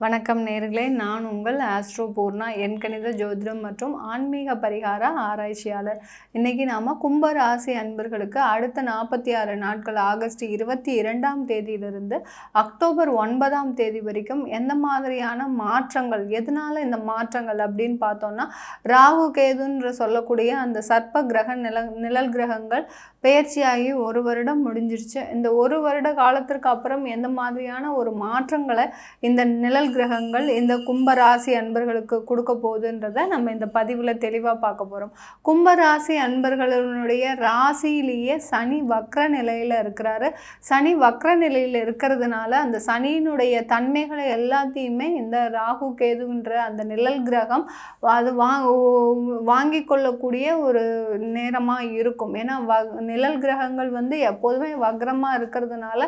வணக்கம் நேர்களே. நான் உங்கள் ஆஸ்ட்ரோ பூர்ணா எண்கணித ஜோதிடம் மற்றும் ஆன்மீக பரிகார ஆராய்ச்சியாளர். இன்னைக்கு நாம கும்ப ராசி அன்பர்களுக்கு அடுத்த நாற்பத்தி ஆறு நாட்கள் ஆகஸ்ட் இருபத்தி இரண்டாம் தேதியிலிருந்து அக்டோபர் ஒன்பதாம் தேதி வரைக்கும் எந்த மாதிரியான மாற்றங்கள் எதனால இந்த மாற்றங்கள் அப்படின்னு பார்த்தோம்னா ராகு கேதுன்ற சொல்லக்கூடிய அந்த சர்ப்ப கிரக நில நிழல் கிரகங்கள் பயிற்சியாகி ஒரு வருடம் முடிஞ்சிருச்சு. இந்த ஒரு வருட காலத்திற்கு அப்புறம் எந்த மாதிரியான ஒரு மாற்றங்களை இந்த நிழல் கிரகங்கள் இந்த கும்பராசி அன்பர்களுக்கு கொடுக்க போகுதுன்றதை நம்ம இந்த பதிவில் தெளிவாக பார்க்க போகிறோம் கும்பராசி அன்பர்களுடைய ராசியிலேயே சனி வக்ர நிலையில் இருக்கிறாரு. சனி வக்ர நிலையில் இருக்கிறதுனால அந்த சனியினுடைய தன்மைகளை எல்லாத்தையுமே இந்த ராகு கேதுன்ற அந்த நிழல் கிரகம் அது வா வாங்கி கொள்ளக்கூடிய ஒரு நேரமாக இருக்கும். ஏன்னா வ நிழல் கிரகங்கள் வந்து எப்போதுமே வக்ரமாக இருக்கிறதுனால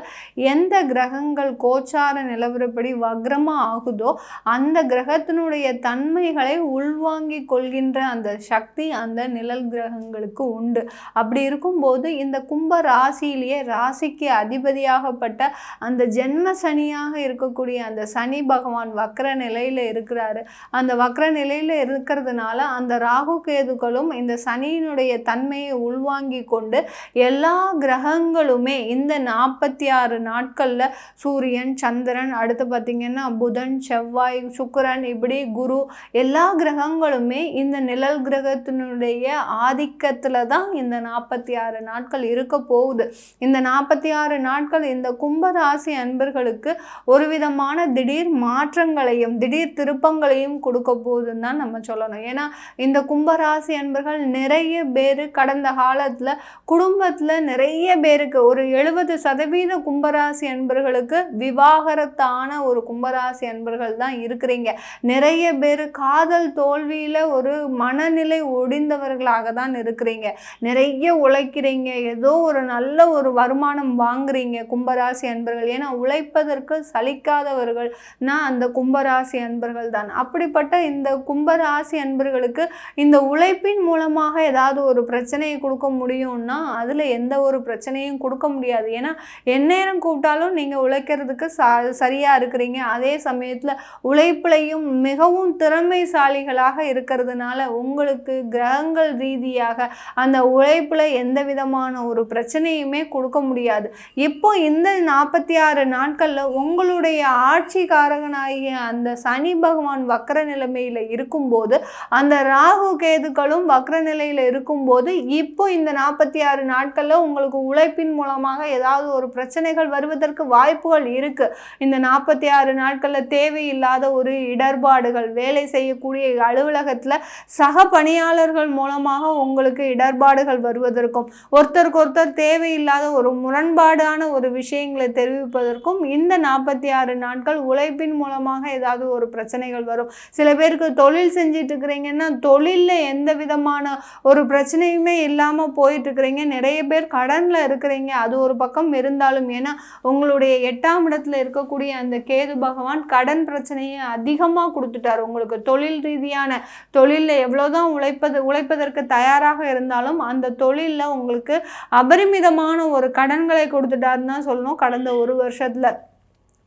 எந்த கிரகங்கள் கோச்சார நிலவரப்படி வக்ரமாக ஆகுதோ அந்த கிரகத்தினுடைய தன்மைகளை உள்வாங்கி கொள்கின்ற அந்த சக்தி அந்த நிழல் கிரகங்களுக்கு உண்டு. அப்படி இருக்கும்போது இந்த கும்ப ராசியிலேயே ராசிக்கு அதிபதியாகப்பட்ட அந்த ஜென்ம சனியாக இருக்கக்கூடிய அந்த சனி பகவான் வக்ர நிலையில் இருக்கிறாரு. அந்த வக்ர நிலையில் இருக்கிறதுனால அந்த ராகு கேதுகளும் இந்த சனியினுடைய தன்மையை உள்வாங்கி கொண்டு எல்லா கிரகங்களுமே இந்த நாற்பத்தி ஆறு நாட்களில் சூரியன் சந்திரன் அடுத்து பார்த்திங்கன்னா புதன் செவ்வாய் சுக்கிரன் இப்படி குரு எல்லா கிரகங்களுமே இந்த நிழல் கிரகத்தினுடைய ஆதிக்கத்தில் தான் இந்த நாற்பத்தி ஆறு நாட்கள் இருக்க போகுது. இந்த நாற்பத்தி ஆறு நாட்கள் இந்த கும்பராசி அன்பர்களுக்கு ஒரு விதமான திடீர் மாற்றங்களையும் திடீர் திருப்பங்களையும் கொடுக்க போகுதுன்னு தான் நம்ம சொல்லணும். ஏன்னா இந்த கும்பராசி அன்பர்கள் நிறைய பேர் கடந்த காலத்தில் குடும்பத்தில் நிறைய பேருக்கு ஒரு எழுபது சதவீத கும்பராசி அன்பர்களுக்கு விவாகரத்தான ஒரு கும்பராசி அன்பர்கள் தான் இருக்கிறீங்க. நிறைய பேர் காதல் தோல்வியில் ஒரு மனநிலை ஒடிந்தவர்களாக தான் இருக்கிறீங்க. நிறைய உழைக்கிறீங்க. ஏதோ ஒரு நல்ல ஒரு வருமானம் வாங்குறீங்க கும்பராசி அன்பர்கள். ஏன்னா உழைப்பதற்கு சலிக்காதவர்கள் நான் அந்த கும்பராசி அன்பர்கள் தான். அப்படிப்பட்ட இந்த கும்பராசி அன்பர்களுக்கு இந்த உழைப்பின் மூலமாக ஏதாவது ஒரு பிரச்சனையை கொடுக்க முடியும்னா அதில் எந்த ஒரு பிரச்சனையும் கொடுக்க முடியாது. ஏன்னா எந்நேரம் கூப்பிட்டாலும் நீங்கள் உழைக்கிறதுக்கு சா சரியாக இருக்கிறீங்க. அதே சமயத்தில் உழைப்புலையும் மிகவும் திறமைசாலிகளாக இருக்கிறதுனால உங்களுக்கு கிரகங்கள் ரீதியாக அந்த உழைப்பில் எந்த விதமான ஒரு பிரச்சனையுமே கொடுக்க முடியாது. இப்போ இந்த நாற்பத்தி ஆறு நாட்களில் உங்களுடைய ஆட்சிக்காரகனாகிய அந்த சனி பகவான் வக்கர நிலைமையில் இருக்கும்போது அந்த ராகு கேதுக்களும் வக்கர நிலையில் இருக்கும்போது இப்போ இந்த நாற்பத்தி ஆறு நாட்களில் உங்களுக்கு உழைப்பின் மூலமாக ஏதாவது ஒரு பிரச்சனைகள் வருவதற்கு வாய்ப்புகள் இருக்குது இந்த நாற்பத்தி ஆறு நாட்களில் தேவையில்லாத ஒரு இடர்பாடுகள் வேலை செய்யக்கூடிய அலுவலகத்தில் சக பணியாளர்கள் மூலமாக உங்களுக்கு இடர்பாடுகள் வருவதற்கும் ஒருத்தருக்கு ஒருத்தர் தேவையில்லாத ஒரு முரண்பாடான ஒரு விஷயங்களை தெரிவிப்பதற்கும் இந்த நாற்பத்தி ஆறு நாட்கள் உழைப்பின் மூலமாக ஏதாவது ஒரு பிரச்சனைகள் வரும். சில பேருக்கு தொழில் செஞ்சிட்டு இருக்கிறீங்கன்னா தொழிலில் எந்த விதமான ஒரு பிரச்சனையுமே இல்லாமல் போயிட்டு இருக்கிறீங்க. நிறைய பேர் கடனில் இருக்கிறீங்க. அது ஒரு பக்கம் இருந்தாலும் ஏன்னா உங்களுடைய எட்டாம் இடத்துல இருக்கக்கூடிய அந்த கேது பகவான் கடன் பிரச்சனையை அதிகமாக கொடுத்துட்டார். உங்களுக்கு தொழில் ரீதியான தொழிலில் எவ்வளோதான் உழைப்பது உழைப்பதற்கு தயாராக இருந்தாலும் அந்த தொழிலில் உங்களுக்கு அபரிமிதமான ஒரு கடன்களை கொடுத்துட்டாருன்னு தான் சொல்லணும். கடந்த ஒரு வருஷத்தில்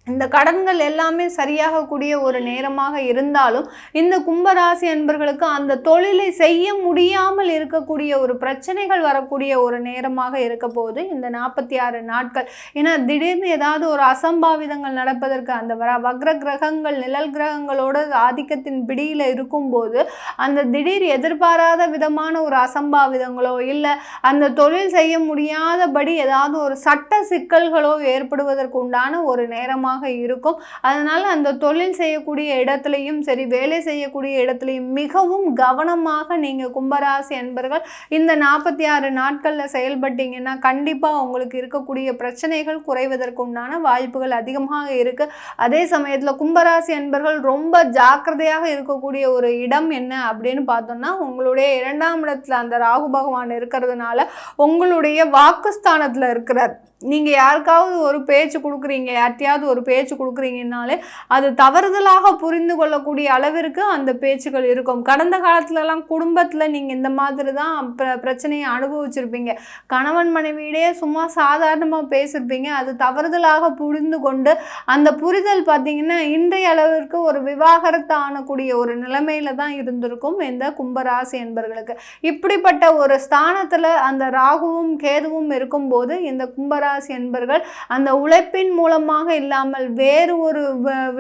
இந்த கடன்கள் எல்லாமே சரியாகக்கூடிய ஒரு நேரமாக இருந்தாலும் இந்த கும்பராசி அன்பர்களுக்கு அந்த தொழிலை செய்ய முடியாமல் இருக்கக்கூடிய ஒரு பிரச்சனைகள் வரக்கூடிய ஒரு நேரமாக இருக்க போது இந்த நாற்பத்தி ஆறு நாட்கள் ஏன்னா திடீர்னு ஏதாவது ஒரு அசம்பாவிதங்கள் நடப்பதற்கு அந்த வர வக்ர கிரகங்கள் நிழல் கிரகங்களோட ஆதிக்கத்தின் பிடியில் இருக்கும்போது அந்த திடீர் எதிர்பாராத விதமான ஒரு அசம்பாவிதங்களோ இல்லை அந்த தொழில் செய்ய முடியாதபடி ஏதாவது ஒரு சட்ட சிக்கல்களோ ஏற்படுவதற்கு உண்டான ஒரு நேரமாக அதிகமாக இருக்கும். அதனால் அந்த தொழில் செய்யக்கூடிய இடத்துலையும் சரி வேலை செய்யக்கூடிய இடத்துலையும் மிகவும் கவனமாக நீங்கள் கும்பராசி அன்பர்கள் இந்த நாற்பத்தி ஆறு நாட்களில் செயல்பட்டீங்கன்னா கண்டிப்பாக உங்களுக்கு இருக்கக்கூடிய பிரச்சனைகள் குறைவதற்கு உண்டான வாய்ப்புகள் அதிகமாக இருக்குது அதே சமயத்தில் கும்பராசி அன்பர்கள் ரொம்ப ஜாக்கிரதையாக இருக்கக்கூடிய ஒரு இடம் என்ன அப்படின்னு பார்த்தோம்னா உங்களுடைய இரண்டாம் இடத்துல அந்த ராகு பகவான் இருக்கிறதுனால உங்களுடைய வாக்குஸ்தானத்தில் இருக்கிறார். நீங்கள் யாருக்காவது ஒரு பேச்சு கொடுக்குறீங்க யார்ட்டையாவது ஒரு பேச்சு கொடுக்குறீங்கனாலே அது தவறுதலாக புரிந்து கொள்ளக்கூடிய அளவிற்கு அந்த பேச்சுகள் இருக்கும். கடந்த காலத்துலலாம் குடும்பத்தில் நீங்கள் இந்த மாதிரி தான் பிர பிரச்சனையை அனுபவிச்சிருப்பீங்க. கணவன் மனைவியிடையே சும்மா சாதாரணமாக பேசியிருப்பீங்க அது தவறுதலாக புரிந்து கொண்டு அந்த புரிதல் பார்த்தீங்கன்னா இன்றைய அளவிற்கு ஒரு விவாகரத்து ஆனக்கூடிய ஒரு நிலைமையில தான் இருந்திருக்கும் இந்த கும்பராசி என்பர்களுக்கு. இப்படிப்பட்ட ஒரு ஸ்தானத்தில் அந்த ராகுவும் கேதுவும் இருக்கும்போது இந்த கும்பராசி என்பர்கள் அந்த உழைப்பின் மூலமாக இல்லாமல் வேறு ஒரு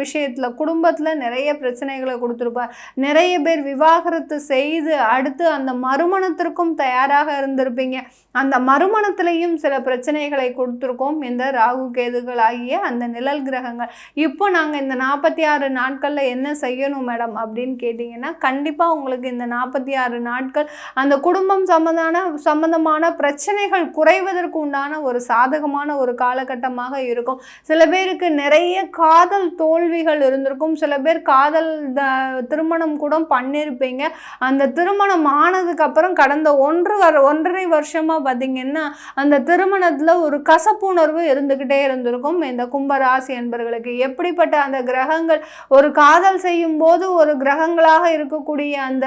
விஷயத்தில் குடும்பத்தில் நிறைய பிரச்சனைகளை கொடுத்துருப்பார் நிறைய பேர் விவாகரத்து செய்து அடுத்து அந்த மறுமணத்திற்கும் தயாராக இருந்திருப்பீங்க. அந்த மறுமணத்திலையும் சில பிரச்சனைகளை கொடுத்துருக்கோம் இந்த ராகு கேதுகள் ஆகிய அந்த நிழல் கிரகங்கள். இப்போ நாங்கள் இந்த நாற்பத்தி ஆறு நாட்களில் என்ன செய்யணும் மேடம் அப்படின்னு கேட்டிங்கன்னா கண்டிப்பாக உங்களுக்கு இந்த நாற்பத்தி ஆறு நாட்கள் அந்த குடும்பம் சம்மந்தான சம்பந்தமான பிரச்சனைகள் குறைவதற்கு உண்டான ஒரு சாதகமான ஒரு காலகட்டமாக இருக்கும். சில பேருக்கு நிறைய காதல் தோல்விகள் இருந்திருக்கும். சில பேர் காதல் திருமணம் கூட பண்ணியிருப்பீங்க அந்த திருமணம் ஆனதுக்கப்புறம் கடந்த ஒன்று வர ஒன்றரை வருஷமாக பார்த்தீங்கன்னா அந்த திருமணத்தில் ஒரு கசப்புணர்வு இருந்துக்கிட்டே இருந்திருக்கும். இந்த கும்பராசி என்பர்களுக்கு எப்படிப்பட்ட அந்த கிரகங்கள் ஒரு காதல் செய்யும் போது ஒரு கிரகங்களாக இருக்கக்கூடிய அந்த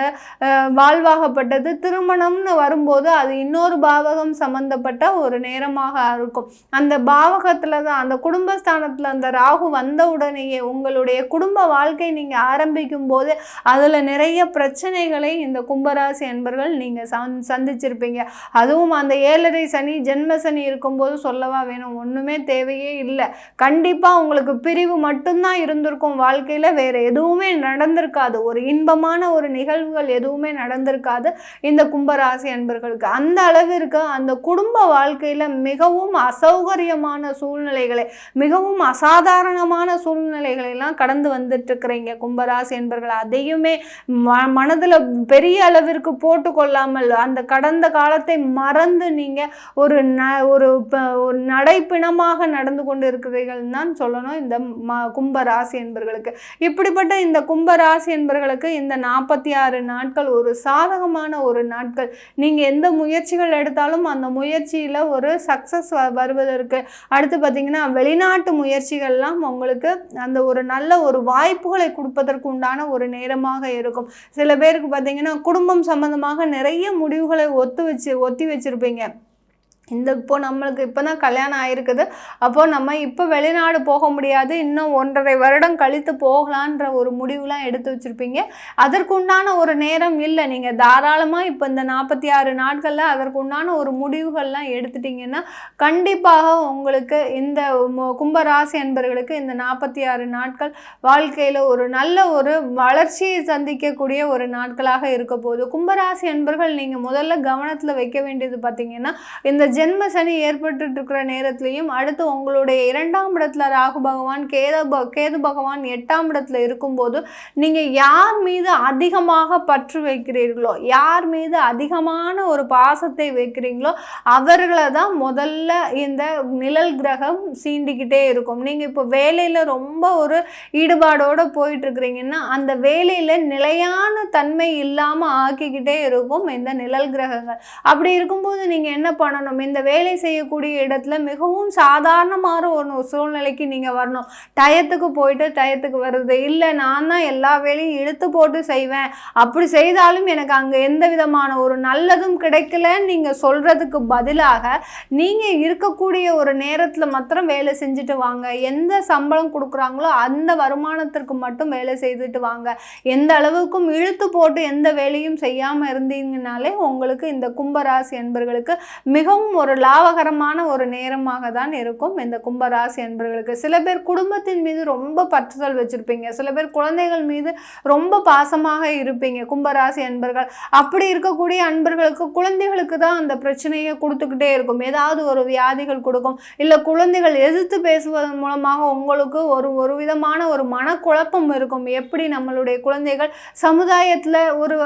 வாழ்வாகப்பட்டது. திருமணம்னு வரும்போது அது இன்னொரு பாவகம் சம்பந்தப்பட்ட ஒரு நேரமாக இருக்கும். அந்த பாவகத்தில் தான் அந்த குடும்பஸ்தானத்தில் அந்த ராகு வந்த உடனேயே உங்களுடைய குடும்ப வாழ்க்கை நீங்கள் ஆரம்பிக்கும் போது அதில் நிறைய பிரச்சனைகளை இந்த கும்பராசி என்பர்கள் நீங்கள் சந் சந்திச்சிருப்பீங்க. அதுவும் அந்த ஏழரை சனி ஜென்ம சனி இருக்கும்போது சொல்லவா வேணும் ஒன்றுமே தேவையே இல்லை. கண்டிப்பாக உங்களுக்கு பிரிவு மட்டும்தான் இருந்திருக்கும் வாழ்க்கையில் வேறு எதுவுமே நடந்திருக்காது. ஒரு இன்பமான ஒரு நிகழ்வுகள் எதுவுமே நடந்திருக்காது இந்த கும்பராசி அன்பர்களுக்கு. அந்த அளவிற்கு அந்த குடும்ப வாழ்க்கையில் மிகவும் அசௌகரியமான சூழ்நிலைகளை மிகவும் அசா சாதாரணமான சூழ்நிலைகளெல்லாம் கடந்து வந்துட்டுருக்கிறீங்க. கும்பராசி என்பர்கள் அதையுமே மனதில் பெரிய அளவிற்கு போட்டுக்கொள்ளாமல் அந்த கடந்த காலத்தை மறந்து நீங்கள் ஒரு ந ஒரு ஒரு நடைப்பிணமாக நடந்து கொண்டு இருக்கிறீர்கள் தான் சொல்லணும் இந்த ம கும்பராசி என்பர்களுக்கு. இப்படிப்பட்ட இந்த கும்பராசி என்பர்களுக்கு இந்த நாற்பத்தி ஆறு நாட்கள் ஒரு சாதகமான ஒரு நாட்கள். நீங்கள் எந்த முயற்சிகள் எடுத்தாலும் அந்த முயற்சியில் ஒரு சக்ஸஸ் வருவதற்கு அடுத்து பார்த்தீங்கன்னா வெளிநாட்டு முயற்சிகள் எல்லாம் உங்களுக்கு அந்த ஒரு நல்ல ஒரு வாய்ப்புகளை கொடுப்பதற்கு உண்டான ஒரு நேரமாக இருக்கும். சில பேருக்கு பார்த்தீங்கன்னா குடும்பம் சம்பந்தமாக நிறைய முடிவுகளை ஒத்து வச்சு ஒத்தி வச்சுருப்பீங்க. இந்த இப்போ நம்மளுக்கு இப்போ தான் கல்யாணம் ஆயிருக்குது. அப்போது நம்ம இப்போ வெளிநாடு போக முடியாது. இன்னும் ஒன்றரை வருடம் கழித்து போகலான்ற ஒரு முடிவுலாம் எடுத்து வச்சுருப்பீங்க. அதற்குண்டான ஒரு நேரம் இல்லை. நீங்கள் தாராளமாக இப்போ இந்த நாற்பத்தி ஆறு நாட்களில் அதற்குண்டான ஒரு முடிவுகள்லாம் எடுத்துட்டிங்கன்னா கண்டிப்பாக உங்களுக்கு இந்த கும்பராசி என்பர்களுக்கு இந்த நாற்பத்தி ஆறு நாட்கள் வாழ்க்கையில் ஒரு நல்ல ஒரு வளர்ச்சியை சந்திக்கக்கூடிய ஒரு நாட்களாக இருக்க போகுது. கும்பராசி என்பர்கள் நீங்கள் முதல்ல கவனத்தில் வைக்க வேண்டியது பார்த்திங்கன்னா இந்த ஜென்ம சனி ஏற்பட்டு இருக்கிற நேரத்துலையும் அடுத்து உங்களுடைய இரண்டாம் இடத்துல ராகு பகவான் கேத கேது பகவான் எட்டாம் இடத்துல இருக்கும்போது நீங்கள் யார் மீது அதிகமாக பற்று வைக்கிறீர்களோ யார் மீது அதிகமான ஒரு பாசத்தை வைக்கிறீங்களோ அவர்களை தான் முதல்ல இந்த நிழல் கிரகம் சீண்டிக்கிட்டே இருக்கும். நீங்கள் இப்போ வேலையில் ரொம்ப ஒரு ஈடுபாடோடு போயிட்டுருக்குறீங்கன்னா அந்த வேலையில் நிலையான தன்மை இல்லாமல் ஆக்கிக்கிட்டே இருக்கும் இந்த நிழல் கிரகங்கள். அப்படி இருக்கும்போது நீங்கள் என்ன பண்ணணும்? இந்த வேலை செய்யக்கூடிய இடத்துல மிகவும் சாதாரணமான ஒரு சூழ்நிலைக்கு நீங்கள் வரணும். டயத்துக்கு போயிட்டு டயத்துக்கு வருது இல்லை நான் தான் எல்லா வேலையும் இழுத்து போட்டு செய்வேன். அப்படி செய்தாலும் எனக்கு அங்கே எந்த விதமான ஒரு நல்லதும் கிடைக்கலன்னு நீங்கள் சொல்கிறதுக்கு பதிலாக நீங்கள் இருக்கக்கூடிய ஒரு நேரத்தில் மாத்திரம் வேலை செஞ்சுட்டு வாங்க. எந்த சம்பளம் கொடுக்குறாங்களோ அந்த வருமானத்திற்கு மட்டும் வேலை செய்துட்டு வாங்க. எந்த அளவுக்கும் இழுத்து போட்டு எந்த வேலையும் செய்யாமல் இருந்தீங்கனாலே உங்களுக்கு இந்த கும்பராசி என்பர்களுக்கு மிகவும் ஒரு லாபகரமான ஒரு நேரமாக தான் இருக்கும். இந்த கும்பராசி அன்பர்களுக்கு சில பேர் குடும்பத்தின் மீது ரொம்ப பற்றுதல் வச்சுருப்பீங்க. சில பேர் குழந்தைகள் மீது ரொம்ப பாசமாக இருப்பீங்க. கும்பராசி அன்பர்கள் அப்படி இருக்கக்கூடிய அன்பர்களுக்கு குழந்தைகளுக்கு தான் அந்த பிரச்சனையை கொடுத்துக்கிட்டே இருக்கும். ஏதாவது ஒரு வியாதிகள் கொடுக்கும். இல்லை குழந்தைகள் எதிர்த்து பேசுவதன் மூலமாக உங்களுக்கு ஒரு ஒரு விதமான ஒரு மனக்குழப்பம் இருக்கும். எப்படி நம்மளுடைய குழந்தைகள் சமுதாயத்தில் ஒரு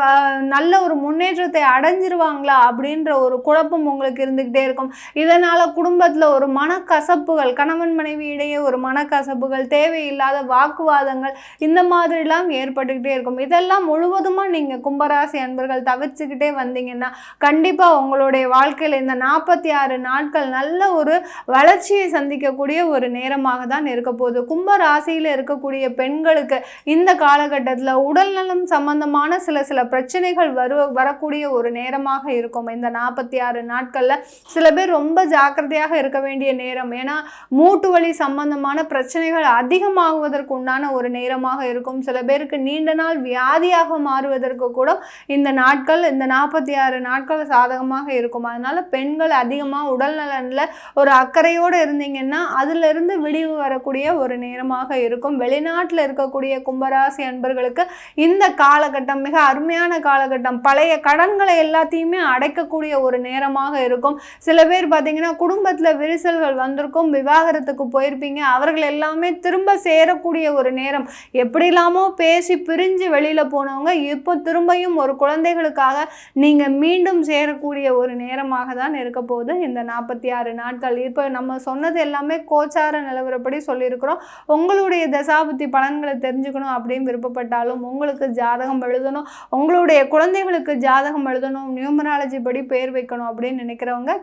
நல்ல ஒரு முன்னேற்றத்தை அடைஞ்சிருவாங்களா அப்படின்ற ஒரு குழப்பம் உங்களுக்கு இருந்துக்கிட்டே ஏற்பட்டுக்கிட்டே இருக்கும். இதனால் குடும்பத்தில் ஒரு மனக்கசப்புகள் கணவன் மனைவி இடையே ஒரு மனக்கசப்புகள் தேவையில்லாத வாக்குவாதங்கள் இந்த மாதிரிலாம் ஏற்பட்டுக்கிட்டே இருக்கும். இதெல்லாம் முழுவதுமாக நீங்கள் கும்பராசி அன்பர்கள் தவிர்த்துக்கிட்டே வந்தீங்கன்னா கண்டிப்பாக உங்களுடைய வாழ்க்கையில் இந்த நாற்பத்தி ஆறு நாட்கள் நல்ல ஒரு வளர்ச்சியை சந்திக்கக்கூடிய ஒரு நேரமாக தான் இருக்க போகுது. கும்ப ராசியில் இருக்கக்கூடிய பெண்களுக்கு இந்த காலகட்டத்தில் உடல்நலம் சம்பந்தமான சில சில பிரச்சனைகள் வரு வரக்கூடிய ஒரு நேரமாக இருக்கும். இந்த நாற்பத்தி ஆறு நாட்களில் சில பேர் ரொம்ப ஜாக்கிரதையாக இருக்க வேண்டிய நேரம். ஏன்னா மூட்டு வலி சம்பந்தமான பிரச்சனைகள் அதிகமாகுவதற்கு உண்டான ஒரு நேரமாக இருக்கும். சில பேருக்கு நீண்ட நாள் வியாதியாக மாறுவதற்கு கூட இந்த நாட்கள் இந்த நாற்பத்தி ஆறு நாட்கள் சாதகமாக இருக்கும். அதனால் பெண்கள் அதிகமாக உடல் நலனில் ஒரு அக்கறையோடு இருந்தீங்கன்னா அதிலிருந்து விடிவு வரக்கூடிய ஒரு நேரமாக இருக்கும். வெளிநாட்டில் இருக்கக்கூடிய கும்பராசி அன்பர்களுக்கு இந்த காலகட்டம் மிக அருமையான காலகட்டம் பழைய கடன்களை எல்லாத்தையுமே அடைக்கக்கூடிய ஒரு நேரமாக இருக்கும். சில பேர் பார்த்தீங்கன்னா குடும்பத்தில் விரிசல்கள் வந்திருக்கும் விவாகரத்துக்கு போயிருப்பீங்க. அவர்கள் எல்லாமே திரும்ப சேரக்கூடிய ஒரு நேரம். எப்படிலாமோ பேசி பிரிஞ்சு வெளியில் போனவங்க இப்போ திரும்பியும் ஒரு குழந்தைகளுக்காக நீங்கள் மீண்டும் சேரக்கூடிய ஒரு நேரமாக தான் இருக்க போகுது. இந்த நாற்பத்தி ஆறு நாட்கள். இப்போ நம்ம சொன்னது எல்லாமே கோச்சார நிலவரப்படி சொல்லியிருக்கிறோம். உங்களுடைய தசாபுத்தி பலன்களை தெரிஞ்சுக்கணும் அப்படின்னு விருப்பப்பட்டாலும் உங்களுக்கு ஜாதகம் எழுதணும். உங்களுடைய குழந்தைகளுக்கு ஜாதகம் எழுதணும். நியூமராலஜி படி பேர் வைக்கணும் அப்படின்னு நினைக்கிறவங்க